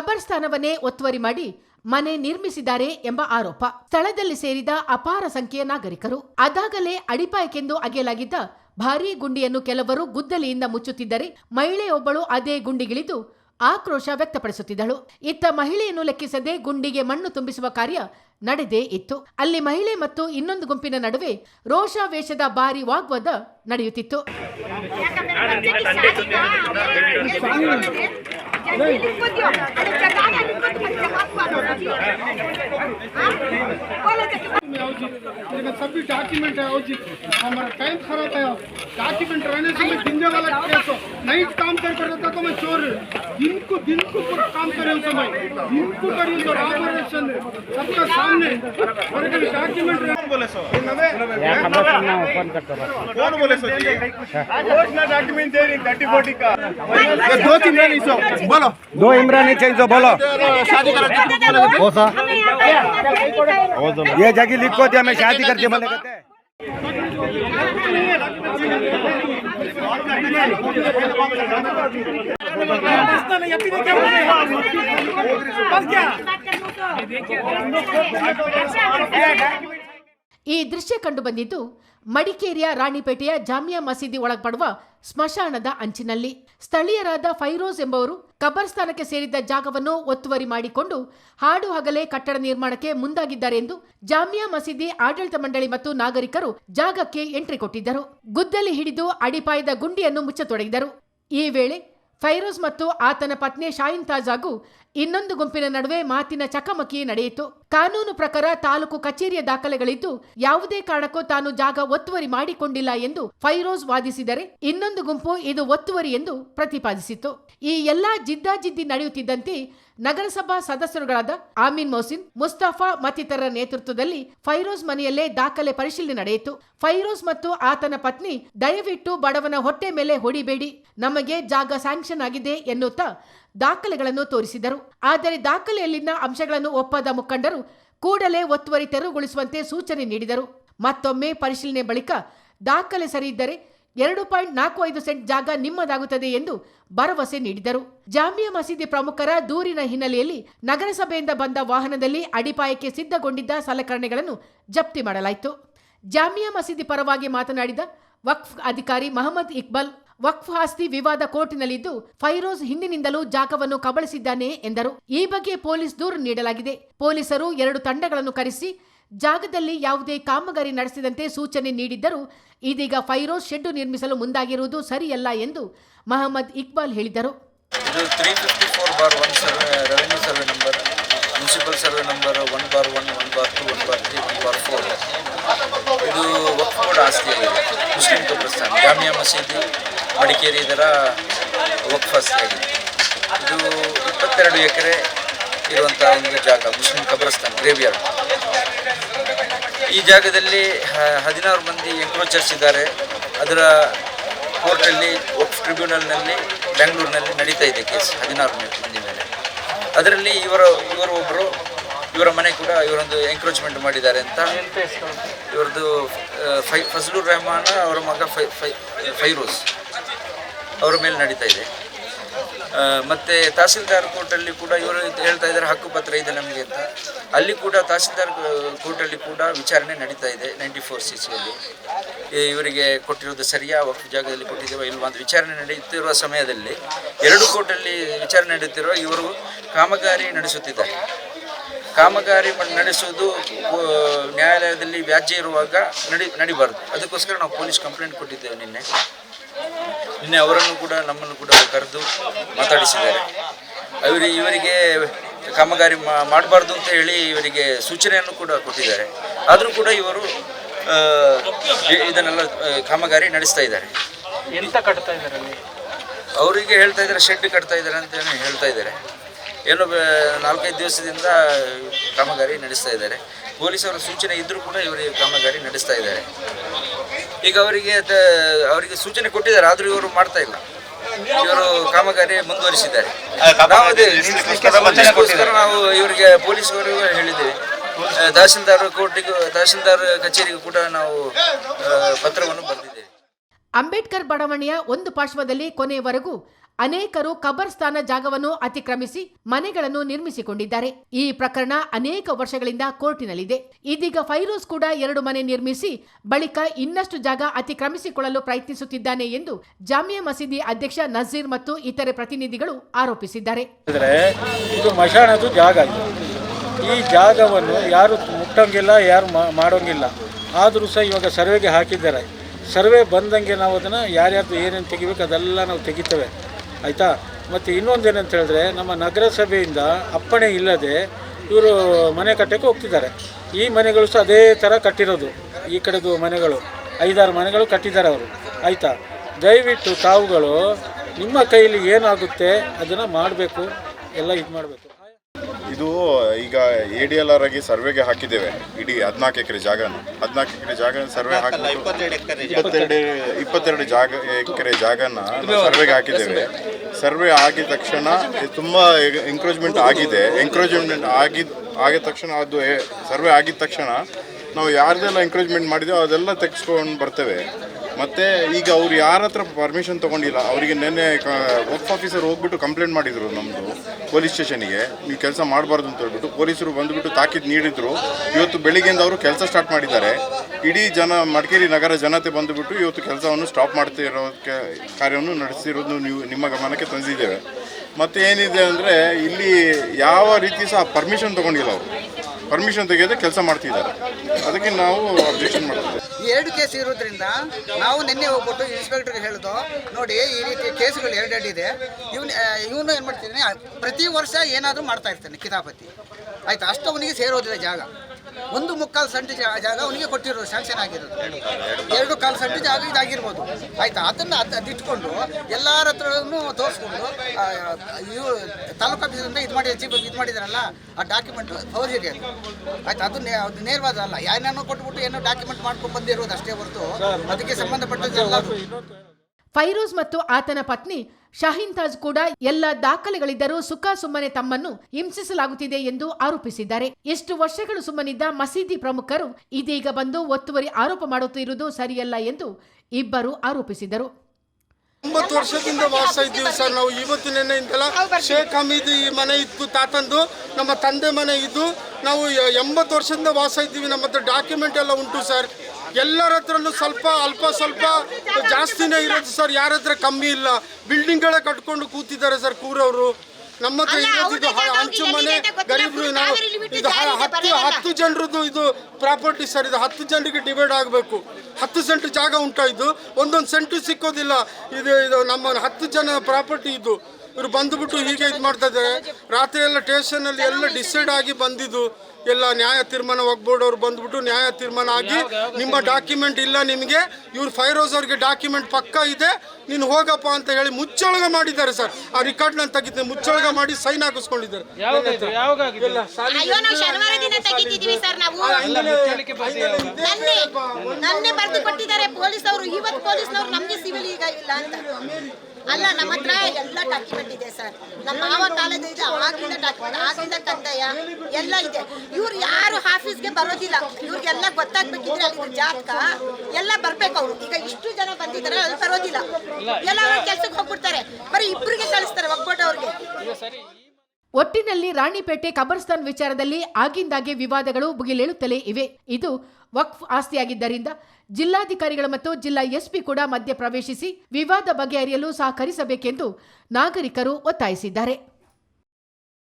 ಖಬರ್ಸ್ಥಾನವನ್ನೇ ಒತ್ತುವರಿ ಮಾಡಿ ಮನೆ ನಿರ್ಮಿಸಿದ್ದಾರೆ ಎಂಬ ಆರೋಪ. ಸ್ಥಳದಲ್ಲಿ ಸೇರಿದ ಅಪಾರ ಸಂಖ್ಯೆಯ ನಾಗರಿಕರು. ಅದಾಗಲೇ ಅಡಿಪಾಯಕ್ಕೆಂದು ಅಗೆಯಲಾಗಿದ್ದ ಭಾರೀ ಗುಂಡಿಯನ್ನು ಕೆಲವರು ಗುದ್ದಲಿಯಿಂದ ಮುಚ್ಚುತ್ತಿದ್ದರೆ ಮಹಿಳೆಯೊಬ್ಬಳು ಅದೇ ಗುಂಡಿಗಿಳಿದು ಆಕ್ರೋಶ ವ್ಯಕ್ತಪಡಿಸುತ್ತಿದ್ದಳು. ಇತ್ತ ಮಹಿಳೆಯನ್ನು ಲೆಕ್ಕಿಸದೆ ಗುಂಡಿಗೆ ಮಣ್ಣು ತುಂಬಿಸುವ ಕಾರ್ಯ ನಡೆದೇ ಇತ್ತು. ಅಲ್ಲಿ ಮಹಿಳೆ ಮತ್ತು ಇನ್ನೊಂದು ಗುಂಪಿನ ನಡುವೆ ರೋಷಾವೇಶದ ಭಾರಿ ವಾಗ್ವಾದ ನಡೆಯುತ್ತಿತ್ತು. सभी डॉक्यूमेंट है और जी हमारा टाइम खराब है डॉक्यूमेंट रहने से मैं गिंजे वाला केस हो नहीं काम कर कर देता तो मैं चोर जिनको पूरा काम करे उस समय जिनको करे उनको ऑपरेशन सबका सामने। और के डॉक्यूमेंट कौन बोले सो? नवे खबर सुनना ओपन कर दो कौन बोले सो? जी आज ना डॉक्यूमेंट दे रही 30 40 का। दो तीन नहीं सो। बोलो। दो इमरान ही चाहिए बोलो। शादी करा ओ सा। ये जगह लिख को दिया मैं शादी करके मने कहते हैं। ಈ ದೃಶ್ಯ ಕಂಡು ಬಂದಿದ್ದು ಮಡಿಕೇರಿಯ ರಾಣಿಪೇಟೆಯ ಜಾಮಿಯಾ ಮಸೀದಿ ಒಳಪಡುವ ಸ್ಮಶಾನದ ಅಂಚಿನಲ್ಲಿ. ಸ್ಥಳೀಯರಾದ ಫೈರೋಜ್ ಎಂಬವರು ಕಬರ್ಸ್ಥಾನಕ್ಕೆ ಸೇರಿದ್ದ ಜಾಗವನ್ನು ಒತ್ತುವರಿ ಮಾಡಿಕೊಂಡು ಹಾಡು ಹಗಲೇ ಕಟ್ಟಡ ನಿರ್ಮಾಣಕ್ಕೆ ಮುಂದಾಗಿದ್ದಾರೆ ಎಂದು ಜಾಮಿಯಾ ಮಸೀದಿ ಆಡಳಿತ ಮಂಡಳಿ ಮತ್ತು ನಾಗರಿಕರು ಜಾಗಕ್ಕೆ ಎಂಟ್ರಿ ಕೊಟ್ಟಿದ್ದರು. ಗುದ್ದಲಿ ಹಿಡಿದು ಅಡಿಪಾಯದ ಗುಂಡಿಯನ್ನು ಮುಚ್ಚತೊಡಗಿದರು. ಈ ವೇಳೆ ಫೈರೋಜ್ ಮತ್ತು ಆತನ ಪತ್ನಿ ಶಾಯಿನ್ ತಾಜಾಗೂ ಇನ್ನೊಂದು ಗುಂಪಿನ ನಡುವೆ ಮಾತಿನ ಚಕಮಕಿ ನಡೆಯಿತು. ಕಾನೂನು ಪ್ರಕಾರ ತಾಲೂಕು ಕಚೇರಿಯ ದಾಖಲೆಗಳಿದ್ದು, ಯಾವುದೇ ಕಾರಣಕ್ಕೂ ತಾನು ಜಾಗ ಒತ್ತುವರಿ ಮಾಡಿಕೊಂಡಿಲ್ಲ ಎಂದು ಫೈರೋಜ್ ವಾದಿಸಿದರೆ, ಇನ್ನೊಂದು ಗುಂಪು ಇದು ಒತ್ತುವರಿ ಎಂದು ಪ್ರತಿಪಾದಿಸಿತು ಈ ಎಲ್ಲಾ ಜಿದ್ದಾಜಿದ್ದಿ ನಡೆಯುತ್ತಿದ್ದಂತೆ ನಗರಸಭಾ ಸದಸ್ಯರುಗಳಾದ ಆಮೀನ್ ಮೊಹಸಿನ್, ಮುಸ್ತಫಾ ಮತ್ತಿತರರ ನೇತೃತ್ವದಲ್ಲಿ ಫೈರೋಜ್ ಮನೆಯಲ್ಲೇ ದಾಖಲೆ ಪರಿಶೀಲನೆ ನಡೆಯಿತು. ಫೈರೋಜ್ ಮತ್ತು ಆತನ ಪತ್ನಿ ದಯವಿಟ್ಟು ಬಡವನ ಹೊಟ್ಟೆ ಮೇಲೆ ಹೊಡಿಬೇಡಿ, ನಮಗೆ ಜಾಗ ಸ್ಯಾಂಕ್ಷನ್ ಆಗಿದೆ ಎನ್ನುತ್ತಾ ದಾಖಲೆಗಳನ್ನು ತೋರಿಸಿದರು. ಆದರೆ ದಾಖಲೆಯಲ್ಲಿನ ಅಂಶಗಳನ್ನು ಒಪ್ಪದ ಮುಖಂಡರು ಕೂಡಲೇ ಒತ್ತುವರಿ ತೆರವುಗೊಳಿಸುವಂತೆ ಸೂಚನೆ ನೀಡಿದರು. ಮತ್ತೊಮ್ಮೆ ಪರಿಶೀಲನೆ ಬಳಿಕ ದಾಖಲೆ ಸರಿಯಿದ್ದರೆ ಎರಡು ಪಾಯಿಂಟ್ ನಾಲ್ಕು ಐದು ಸೆಂಟ್ ಜಾಗ ನಿಮ್ಮದಾಗುತ್ತದೆ ಎಂದು ಭರವಸೆ ನೀಡಿದರು. ಜಾಮಿಯಾ ಮಸೀದಿ ಪ್ರಮುಖರ ದೂರಿನ ಹಿನ್ನೆಲೆಯಲ್ಲಿ ನಗರಸಭೆಯಿಂದ ಬಂದ ವಾಹನದಲ್ಲಿ ಅಡಿಪಾಯಕ್ಕೆ ಸಿದ್ಧಗೊಂಡಿದ್ದ ಸಲಕರಣೆಗಳನ್ನು ಜಪ್ತಿ ಮಾಡಲಾಯಿತು. ಜಾಮಿಯಾ ಮಸೀದಿ ಪರವಾಗಿ ಮಾತನಾಡಿದ ವಕ್ಫ್ ಅಧಿಕಾರಿ ಮಹಮ್ಮದ್ ಇಕ್ಬಾಲ್ ವಕ್ಫ್ ಆಸ್ತಿ ವಿವಾದ ಕೋರ್ಟಿನಲ್ಲಿದ್ದು ಫೈರೋಜ್ ಹಿಂದಿನಿಂದಲೂ ಜಾಗವನ್ನು ಕಬಳಿಸಿದ್ದಾನೆ ಎಂದರು. ಈ ಬಗ್ಗೆ ಪೊಲೀಸ್ ದೂರು ನೀಡಲಾಗಿದೆ. ಪೊಲೀಸರು ಎರಡು ತಂಡಗಳನ್ನು ಕರೆಸಿ ಜಾಗದಲ್ಲಿ ಯಾವುದೇ ಕಾಮಗಾರಿ ನಡೆಸಿದಂತೆ ಸೂಚನೆ ನೀಡಿದ್ದರೂ ಇದೀಗ ಫೈರೋಜ್ ಶೆಡ್ಡು ನಿರ್ಮಿಸಲು ಮುಂದಾಗಿರುವುದು ಸರಿಯಲ್ಲ ಎಂದು ಮಹಮ್ಮದ್ ಇಕ್ಬಾಲ್ ಹೇಳಿದರು. Municipal survey number one bar one one bar two one bar three one bar four ಇದು ವಕ್ಫ್ ಬೋರ್ಡ್ ಆಸ್ತಿ ಇದೆ. ಮುಸ್ಲಿಂ ಕಬ್ರಸ್ತಾನ್ ಜಾಮಿಯಾ ಮಸೀದಿ. ಮಡಿಕೇರಿ ಇದರ ಆಗಿದೆ ಇದು ಇಪ್ಪತ್ತೆರಡು ಎಕರೆ ಇರುವಂಥ ಒಂದು ಜಾಗ, ಮುಸ್ಲಿಂ ಕಬ್ರಸ್ತಾನ್ ಗ್ರೇವಿಯಾರ್ಡ್ ಈ ಜಾಗದಲ್ಲಿ ಹದಿನಾರು ಮಂದಿ ಎಂಕ್ರೋಚರ್ಸ್ ಇದ್ದಾರೆ. ಅದರ ಕೋರ್ಟಲ್ಲಿ ವಕ್ಫ್ ಟ್ರಿಬ್ಯುನಲ್ನಲ್ಲಿ ಬೆಂಗಳೂರಿನಲ್ಲಿ ನಡೀತಾ ಇದೆ ಕೇಸ್ ಹದಿನಾರು ಮಂದಿ ಮೇಲೆ. ಅದರಲ್ಲಿ ಇವರ, ಇವರು ಒಬ್ಬರು ಇವರ ಮನೆ ಕೂಡ ಇವರೊಂದು ಎಂಕ್ರೋಚ್ಮೆಂಟ್ ಮಾಡಿದ್ದಾರೆ ಅಂತ ಇವರದ್ದು ಫೈ, ಫಜಲುರ್ ರೆಹಮಾನ್ ಅವರ ಮಗ ಫೈ ಫೈ, ಫೈರೋಸ್. ಅವರ ಮೇಲೆ ನಡೀತಾ ಇದೆ. ಮತ್ತು ತಹಸೀಲ್ದಾರ್ ಕೋರ್ಟಲ್ಲಿ ಕೂಡ ಇವರು ಹೇಳ್ತಾ ಇದ್ದಾರೆ ಹಕ್ಕುಪತ್ರ ಇದೆ ನಮಗೆ ಅಂತ. ಅಲ್ಲಿ ಕೂಡ ತಹಸೀಲ್ದಾರ್ ಕೋರ್ಟಲ್ಲಿ ಕೂಡ ವಿಚಾರಣೆ ನಡೀತಾ ಇದೆ ನೈಂಟಿ ಫೋರ್ ಸಿ ಸಿಯಲ್ಲಿ ಇವರಿಗೆ ಕೊಟ್ಟಿರೋದು ಸರಿಯಾ? ವಕ್ಫ್ ಜಾಗದಲ್ಲಿ ಕೊಟ್ಟಿದ್ದೇವೆ ಇಲ್ಲವೋ ಅಂತ ವಿಚಾರಣೆ ನಡೆಯುತ್ತಿರುವ ಸಮಯದಲ್ಲಿ ಎರಡು ಕೋರ್ಟಲ್ಲಿ ವಿಚಾರಣೆ ನಡೆಯುತ್ತಿರುವ ಇವರು ಕಾಮಗಾರಿ ನಡೆಸುತ್ತಿದ್ದಾರೆ. ಕಾಮಗಾರಿ ನಡೆಸುವುದು ನ್ಯಾಯಾಲಯದಲ್ಲಿ ವ್ಯಾಜ್ಯ ಇರುವಾಗ ನಡಿ, ನಡಿಬಾರ್ದು. ಅದಕ್ಕೋಸ್ಕರ ನಾವು ಪೊಲೀಸ್ ಕಂಪ್ಲೇಂಟ್ ಕೊಟ್ಟಿದ್ದೇವೆ ನಿನ್ನೆ. ನಿನ್ನೆ ಅವರನ್ನು ಕೂಡ ನಮ್ಮನ್ನು ಕೂಡ ಕರೆದು ಮಾತಾಡಿಸಿದ್ದಾರೆ. ಅವರು ಇವರಿಗೆ ಕಾಮಗಾರಿ ಮಾಡಬಾರ್ದು ಅಂತ ಹೇಳಿ ಇವರಿಗೆ ಸೂಚನೆಯನ್ನು ಕೂಡ ಕೊಟ್ಟಿದ್ದಾರೆ. ಆದರೂ ಕೂಡ ಇವರು ಇದನ್ನೆಲ್ಲ ಕಾಮಗಾರಿ ನಡೆಸ್ತಾ ಇದ್ದಾರೆ. ಎಂತ ಕಟ್ತಾ ಇದ್ದಾರೆ ಅವರಿಗೆ ಹೇಳ್ತಾ ಇದ್ದಾರೆ ಶೆಡ್ ಕಟ್ತಾ ಇದ್ದಾರೆ ಅಂತ ಹೇಳ್ತಾ ಇದ್ದಾರೆ. ಏನು ನಾಲ್ಕೈದು ದಿವಸದಿಂದ ಕಾಮಗಾರಿ ನಡೆಸ್ತಾ ಇದ್ದಾರೆ. ಪೊಲೀಸರ ಸೂಚನೆ ಇದ್ದರೂ ಕೂಡ ಇವರಿಗೆ ಕಾಮಗಾರಿ ನಡೆಸ್ತಾ ಇದ್ದಾರೆ. ಈಗ ಅವರಿಗೆ ಅವರಿಗೆ ಸೂಚನೆ ಕೊಟ್ಟಿದ್ದಾರೆ ಆದರೂ ಇವರು ಮಾಡ್ತಾ ಇಲ್ಲ. ಇವರು ಕಾಮಗಾರಿ ಮುಂದುವರಿಸಿದ್ದಾರೆ. ನಾವು ಅದೇ ನಾವು ಇವರಿಗೆ ಪೊಲೀಸ್ ಹೇಳಿದ್ದೇವೆ. ತಹಸೀಲ್ದಾರ್ ಕೋರ್ಟಿಗೂ ತಹಸೀಲ್ದಾರ್ ಕಚೇರಿಗೂ ಕೂಡ ನಾವು ಪತ್ರವನ್ನು ಬರೆದಿದ್ದೇವೆ. ಅಂಬೇಡ್ಕರ್ ಬಡಾವಣೆಯ ಒಂದು ಪಾರ್ಶ್ವದಲ್ಲಿ ಕೊನೆಯವರೆಗೂ ಅನೇಕರು ಕಬರ್ಸ್ಥಾನ ಜಾಗವನ್ನು ಅತಿಕ್ರಮಿಸಿ ಮನೆಗಳನ್ನು ನಿರ್ಮಿಸಿಕೊಂಡಿದ್ದಾರೆ. ಈ ಪ್ರಕರಣ ಅನೇಕ ವರ್ಷಗಳಿಂದ ಕೋರ್ಟಿನಲ್ಲಿದೆ. ಇದೀಗ ಫೈರೋಸ್ ಕೂಡ ಎರಡು ಮನೆ ನಿರ್ಮಿಸಿ ಬಳಿಕ ಇನ್ನಷ್ಟು ಜಾಗ ಅತಿಕ್ರಮಿಸಿಕೊಳ್ಳಲು ಪ್ರಯತ್ನಿಸುತ್ತಿದ್ದಾನೆ ಎಂದು ಜಾಮಿಯಾ ಮಸೀದಿ ಅಧ್ಯಕ್ಷ ನಜೀರ್ ಮತ್ತು ಇತರೆ ಪ್ರತಿನಿಧಿಗಳು ಆರೋಪಿಸಿದ್ದಾರೆ. ಇದು ಜಾಗ ಈ ಜಾಗವನ್ನು ಯಾರು ಮುಟ್ಟಂಗಿಲ್ಲ, ಯಾರು ಮಾಡೋಂಗಿಲ್ಲ. ಆದರೂ ಸಹ ಇವಾಗ ಸರ್ವೆಗೆ ಹಾಕಿದ್ದಾರೆ. ಸರ್ವೆ ಬಂದಂಗೆ ನಾವು ಅದನ್ನು ಯಾರ್ಯಾರ್ದು ಏನೇನು ತೆಗಿಬೇಕು ಅದೆಲ್ಲ ನಾವು ತೆಗಿತೇವೆ. ಆಯಿತಾ? ಮತ್ತು ಇನ್ನೊಂದು ಏನಂತ ಹೇಳಿದ್ರೆ, ನಮ್ಮ ನಗರಸಭೆಯಿಂದ ಅಪ್ಪಣೆ ಇಲ್ಲದೆ ಇವರು ಮನೆ ಕಟ್ಟಕ್ಕೆ ಹೋಗ್ತಿದ್ದಾರೆ. ಈ ಮನೆಗಳು ಸಹ ಅದೇ ಥರ ಕಟ್ಟಿರೋದು, ಈ ಕಡೆದು ಮನೆಗಳು. ಐದಾರು ಮನೆಗಳು ಕಟ್ಟಿದ್ದಾರೆ ಅವರು. ಆಯಿತಾ? ದಯವಿಟ್ಟು ತಾವುಗಳು ನಿಮ್ಮ ಕೈಯಲ್ಲಿ ಏನಾಗುತ್ತೆ ಅದನ್ನು ಮಾಡಬೇಕು. ಎಲ್ಲ ಇದು ಮಾಡಬೇಕು ಇದು ಈಗ ಎ ಡಿ ಎಲ್ ಆರ್ ಆಗಿ ಸರ್ವೆಗೆ ಹಾಕಿದ್ದೇವೆ. ಇಡೀ ಹದಿನಾಲ್ಕು ಎಕರೆ ಜಾಗನ. ಹದಿನಾಲ್ಕು ಎಕರೆ ಜಾಗ ಸರ್ವೆ ಹಾಕಿ ಇಪ್ಪತ್ತೆರಡು ಇಪ್ಪತ್ತೆರಡು ಜಾಗ ಎಕರೆ ಜಾಗನ ಸರ್ವೆಗೆ ಹಾಕಿದ್ದೇವೆ. ಸರ್ವೆ ಆಗಿದ ತಕ್ಷಣ ತುಂಬ ಎಂಕ್ರೋಚ್ಮೆಂಟ್ ಆಗಿದೆ. ಎಂಕ್ರೋಚ್ಮೆಂಟ್ ಆಗಿದ ಆಗಿದ ತಕ್ಷಣ ಅದು ಸರ್ವೆ ಆಗಿದ ತಕ್ಷಣ ನಾವು ಯಾರ್ದೆಲ್ಲ ಎಂಕ್ರೋಚ್ಮೆಂಟ್ ಮಾಡಿದೆವೋ ಅದೆಲ್ಲ ತೆಗೆಸ್ಕೊಂಡು ಬರ್ತೇವೆ. ಮತ್ತೆ ಈಗ ಅವ್ರು ಯಾರ ಹತ್ರ ಪರ್ಮಿಷನ್ ತಗೊಂಡಿಲ್ಲ, ಅವರಿಗೆ ನಿನ್ನೆ ವರ್ಕ್ ಆಫೀಸರ್ ಹೋಗ್ಬಿಟ್ಟು ಕಂಪ್ಲೇಂಟ್ ಮಾಡಿದ್ರು ನಮ್ಮದು ಪೊಲೀಸ್ ಸ್ಟೇಷನಿಗೆ ನೀವು ಕೆಲಸ ಮಾಡಬಾರ್ದು ಅಂತ ಹೇಳ್ಬಿಟ್ಟು ಪೊಲೀಸರು ಬಂದುಬಿಟ್ಟು ತಾಕೀತು ನೀಡಿದ್ರು. ಇವತ್ತು ಬೆಳಿಗ್ಗೆಯಿಂದ ಅವರು ಕೆಲಸ ಸ್ಟಾರ್ಟ್ ಮಾಡಿದ್ದಾರೆ. ಇಡೀ ಜನ, ಮಡಿಕೇರಿ ನಗರ ಜನತೆ ಬಂದುಬಿಟ್ಟು ಇವತ್ತು ಕೆಲಸವನ್ನು ಸ್ಟಾಪ್ ಮಾಡ್ತಿರೋ ಕಾರ್ಯವನ್ನು ನಡೆಸಿರೋದು ನೀವು, ನಿಮ್ಮ ಗಮನಕ್ಕೆ ತಂದಿದ್ದೇವೆ. ಮತ್ತೆ ಏನಿದೆ ಅಂದರೆ ಇಲ್ಲಿ ಯಾವ ರೀತಿ ಸಹ ಪರ್ಮಿಷನ್ ತಗೊಂಡಿಲ್ಲ ಅವರು. ಪರ್ಮಿಷನ್ ತೆಗೆಯೋದೇ ಕೆಲಸ ಮಾಡ್ತಿದ್ದಾರೆ. ಅದಕ್ಕೆ ನಾವು ಅಬ್ಜೆಕ್ಷನ್ ಮಾಡ್ತಿದ್ದೇವೆ ಎರಡು ಕೇಸ್ ಇರೋದ್ರಿಂದ ನಾವು ನಿನ್ನೆ ಹೋಗ್ಬಿಟ್ಟು ಇನ್ಸ್ಪೆಕ್ಟರ್ಗೆ ಹೇಳಿದು, ನೋಡಿ ಈ ರೀತಿ ಕೇಸ್ಗಳು ಎರಡೆರಡು ಇದೆ. ಇವನು ಇವನು ಏನು ಮಾಡ್ತಿದ್ದಾನೆ, ಪ್ರತಿ ವರ್ಷ ಏನಾದರೂ ಮಾಡ್ತಾ ಇರ್ತಾನೆ ಕಿತಾಪತಿ. ಆಯ್ತಾ? ಅಷ್ಟು ಅವನಿಗೆ ಸೇರೋದಿಲ್ಲ ಜಾಗ. ಒಂದು ಮುಕ್ಕಾಲು ಸಂಟು ಜಾಗ ಅವನಿಗೆ ಕೊಟ್ಟಿರೋದು ಸ್ಯಾಂಕ್ಷನ್ ಆಗಿರೋದು. ಎರಡು ಕಾಲು ಸಂಟು ಜಾಗ ಇದಾಗಿರ್ಬೋದು. ಆಯ್ತಾ? ಅದನ್ನು ಅದು ಅದಿಟ್ಕೊಂಡು ಎಲ್ಲರ ಹತ್ರನು ತೋರಿಸ್ಕೊಂಡು ಇವು ತಾಲೂಕು ಆಫೀಸರಿಂದ ಇದು ಮಾಡಿ ಅಚೀವ್ ಇದು ಮಾಡಿದಾರಲ್ಲ ಆ ಡಾಕ್ಯುಮೆಂಟ್ ಫೌರ್ಜರಿ ಅದು. ಆಯ್ತಾ? ಅದು ನೇ- ಅದು ನೇರವಾದ ಅಲ್ಲ. ಯಾರನ್ನೋ ಕೊಟ್ಬಿಟ್ಟು ಏನೋ ಡಾಕ್ಯುಮೆಂಟ್ ಮಾಡ್ಕೊಂಡು ಬಂದಿರೋದು ಅಷ್ಟೇ ಹೊರತು ಅದಕ್ಕೆ ಸಂಬಂಧಪಟ್ಟದ್ದಲ್ಲ ಅದು. ಫೈರೋಜ್ ಮತ್ತು ಆತನ ಪತ್ನಿ ಶಾಹೀನ್ ತಾಜ್ ಕೂಡ ಎಲ್ಲ ದಾಖಲೆಗಳಿದ್ದರೂ ಸುಖ ಸುಮ್ಮನೆ ತಮ್ಮನ್ನು ಹಿಂಸಿಸಲಾಗುತ್ತಿದೆ ಎಂದು ಆರೋಪಿಸಿದ್ದಾರೆ. ಎಷ್ಟು ವರ್ಷಗಳು ಸುಮ್ಮನಿದ್ದ ಮಸೀದಿ ಪ್ರಮುಖರು ಇದೀಗ ಬಂದು ಒತ್ತುವರಿ ಆರೋಪ ಮಾಡುತ್ತಿರುವುದು ಸರಿಯಲ್ಲ ಎಂದು ಇಬ್ಬರು ಆರೋಪಿಸಿದರು. ಒಂಬತ್ತು ವರ್ಷದಿಂದ ವಾಸ ಇದ್ದೀವಿ ಸರ್. ನಾವು ಇವತ್ತು ಇಂದಲ್ಲ ಶೇಖ್ ಹಮೀದ್ ಈ ಮನೆ ಇತ್ತು ತಾತಂದು. ನಮ್ಮ ತಂದೆ ಮನೆ ಇದ್ದು ನಾವು ಎಂಬತ್ತು ವರ್ಷದಿಂದ ವಾಸ ಇದ್ದೀವಿ. ನಮ್ಮ ಹತ್ರ ಡಾಕ್ಯುಮೆಂಟ್ ಎಲ್ಲ ಉಂಟು ಸರ್. ಎಲ್ಲರ ಹತ್ರನೂ ಸ್ವಲ್ಪ ಅಲ್ಪ ಸ್ವಲ್ಪ ಜಾಸ್ತಿನೇ ಇರೋದು ಸರ್. ಯಾರ ಹತ್ರ ಕಮ್ಮಿ ಇಲ್ಲ. ಬಿಲ್ಡಿಂಗ್ಗಳೇ ಕಟ್ಕೊಂಡು ಕೂತಿದ್ದಾರೆ ಸರ್ ಕೂರವರು. ನಮ್ಮ ಹತ್ರ ಇದು ಹಂಚು ಮನೆ ಗರೀಬ್ರು ನಾವು ಇದು ಹತ್ತು ಹತ್ತು ಜನರದ್ದು ಇದು ಪ್ರಾಪರ್ಟಿ ಸರ್ ಇದು ಹತ್ತು ಜನರಿಗೆ ಡಿವೈಡ್ ಆಗಬೇಕು. ಹತ್ತು ಸೆಂಟ್ ಜಾಗ ಉಂಟಾ ಇದು? ಒಂದೊಂದು ಸೆಂಟು ಸಿಕ್ಕೋದಿಲ್ಲ. ಇದು ಇದು ನಮ್ಮ ಹತ್ತು ಜನ ಪ್ರಾಪರ್ಟಿ ಇದು. ಇವರು ಬಂದುಬಿಟ್ಟು ಹೀಗೆ ಇದು ಮಾಡ್ತಾ ಇದ್ದಾರೆ. ರಾತ್ರಿ ಎಲ್ಲ ಸ್ಟೇಷನಲ್ಲಿ ಎಲ್ಲ ಡಿಸೈಡ್ ಆಗಿ ಬಂದಿದ್ದು. ಎಲ್ಲ ನ್ಯಾಯ ತೀರ್ಮಾನ ಹೋಗ್ಬೋರ್ಡ್ ಅವ್ರು ಬಂದ್ಬಿಟ್ಟು ನ್ಯಾಯ ತೀರ್ಮಾನ ಆಗಿ ನಿಮ್ಮ ಡಾಕ್ಯುಮೆಂಟ್ ಇಲ್ಲ ನಿಮಗೆ ಇವ್ರು ಫೈರೋಸ್ ಅವ್ರಿಗೆ ಡಾಕ್ಯುಮೆಂಟ್ ಪಕ್ಕ ಇದೆ ನೀನು ಹೋಗಪ್ಪ ಅಂತ ಹೇಳಿ ಮುಚ್ಚಳಗ ಮಾಡಿದ್ದಾರೆ ಸರ್. ಆ ರೆಕಾರ್ಡ್ ನಾನು ತೆಗಿತೀನಿ ಮುಚ್ಚಳಗ ಮಾಡಿ ಸೈನ್ ಹಾಕಿಸ್ಕೊಂಡಿದ್ದಾರೆ. ಪೊಲೀಸ್ ಅವರು ಇವತ್ತು ಪೊಲೀಸ್ನವ್ರು ನಮ್ಗೆ ಸಿವಿಲ್ ಈಗ ಇಲ್ಲ ಅಂತ. ಅಲ್ಲ, ನಮ್ಮ ಹತ್ರ ಎಲ್ಲ ಡಾಕ್ಯುಮೆಂಟ್ ಇದೆ ಸರ್. ನಮ್ಮ ಮಾವ ಕಾಲದ ಇದೆ ಆಗಿಂದ ಡಾಕ್ಯುಮೆಂಟ್ ಆಗಿಂದ ಕಂದಾಯ ಎಲ್ಲ ಇದೆ. ಇವ್ರು ಯಾರು ಆಫೀಸ್ಗೆ ಬರೋದಿಲ್ಲ. ಇವ್ರಿಗೆಲ್ಲ ಗೊತ್ತಾಗ್ಬೇಕಿದ್ರೆ ಅಲ್ಲಿ ಜಾತಕ ಎಲ್ಲ ಬರ್ಬೇಕು ಅವ್ರು. ಈಗ ಇಷ್ಟು ಜನ ಬಂದಿದ್ದಾರೆ, ಅಲ್ಲಿ ಬರೋದಿಲ್ಲ. ಎಲ್ಲ ಕೆಲ್ಸಕ್ಕೆ ಹೋಗ್ಬಿಡ್ತಾರೆ. ಬರೀ ಇಬ್ಬರಿಗೆ ಕಳಿಸ್ತಾರೆ ಒಗ್ಗಟ್ಟು ಅವ್ರಿಗೆ ಒಟ್ಟಿನಲ್ಲಿ ರಾಣಿಪೇಟೆ ಕಬರ್ಸ್ತಾನ್ ವಿಚಾರದಲ್ಲಿ ಆಗಿಂದಾಗೆ ವಿವಾದಗಳು ಬುಗಿಲೇಳುತ್ತಲೇ ಇವೆ. ಇದು ವಕ್ಫ್ ಆಸ್ತಿಯಾಗಿದ್ದರಿಂದ ಜಿಲ್ಲಾಧಿಕಾರಿಗಳು ಮತ್ತು ಜಿಲ್ಲಾ ಎಸ್ಪಿ ಕೂಡ ಮಧ್ಯ ಪ್ರವೇಶಿಸಿ ವಿವಾದ ಬಗೆಹರಿಯಲು ಸಹಕರಿಸಬೇಕೆಂದು ನಾಗರಿಕರು ಒತ್ತಾಯಿಸಿದ್ದಾರೆ.